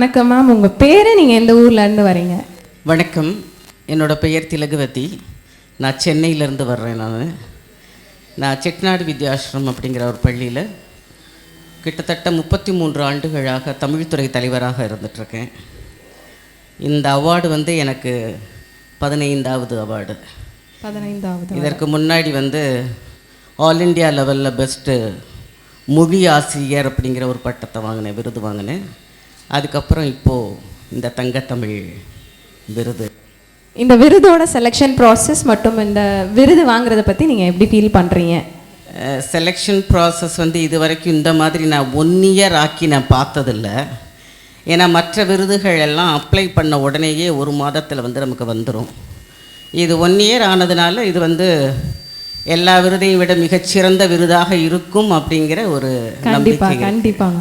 வணக்கம் மேம் உங்கள் பேர் நீங்கள் எந்த ஊர்ல இருந்து வரீங்க? வணக்கம். என்னோட பெயர் திலகுவதி. நான் சென்னையிலேருந்து வர்றேன் நான். நான் செட்டிநாடு வித்யாசிரம் அப்படிங்கிற ஒரு பள்ளியில் கிட்டத்தட்ட முப்பத்தி மூன்று ஆண்டுகளாக தமிழ்துறை தலைவராக இருந்துகிட்ருக்கேன் இந்த அவார்டு வந்து எனக்கு பதினைந்தாவது அவார்டு. பதினைந்தாவது இதற்கு முன்னாடி வந்து ஆல் இண்டியா லெவலில் பெஸ்ட்டு மொழி ஆசிரியர் அப்படிங்கிற ஒரு பட்டத்தை வாங்கினேன் விருது வாங்கினேன். அதுக்கப்புறம் இப்போது இந்த தங்கத்தமிழ் விருது. இந்த விருதோட செலெக்ஷன் ப்ராசஸ் மற்றும் இந்த விருது வாங்குறத பற்றி நீங்கள் எப்படி ஃபீல் பண்ணுறீங்க செலெக்ஷன் ப்ராசஸ் வந்து இது வரைக்கும் இந்த மாதிரி நான் ஒன் இயர் ஆக்கி நான் பார்த்ததில்ல. ஏன்னா மற்ற விருதுகள் எல்லாம் அப்ளை பண்ண உடனேயே ஒரு மாதத்தில் வந்து நமக்கு வந்துடும் இது ஒன் இயர் ஆனதுனால இது வந்து எல்லா விருதையும் விட மிகச்சிறந்த விருதாக இருக்கும் அப்படிங்கிற ஒரு கண்டிப்பாக நம்பிக்கை கண்டிப்பாக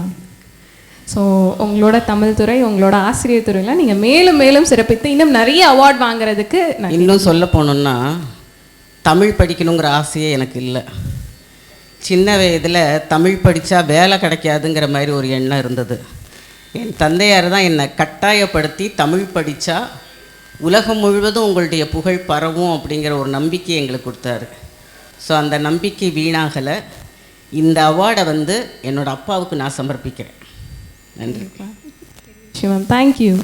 ஸோ உங்களோட தமிழ் துறை உங்களோட ஆசிரியர் துறையில் நீங்கள் மேலும் மேலும் சிறப்பித்து இன்னும் நிறைய அவார்ட் வாங்குறதுக்கு நான் இன்னும் சொல்ல போனோம்னா தமிழ் படிக்கணுங்கிற ஆசையே எனக்கு இல்லை. சின்ன வயதில் தமிழ் படித்தா வேலை கிடைக்காதுங்கிற மாதிரி ஒரு எண்ணம் இருந்தது. என் தந்தையார் தான் என்னை கட்டாயப்படுத்தி தமிழ் படித்தா உலகம் முழுவதும் உங்களுடைய புகழ் பரவும் அப்படிங்கிற ஒரு நம்பிக்கை எங்களுக்கு கொடுத்தாரு. ஸோ அந்த நம்பிக்கை வீணாகலை. இந்த அவார்டை வந்து என்னோடய அப்பாவுக்கு நான் சமர்ப்பிக்கிறேன். and Shimam, thank you.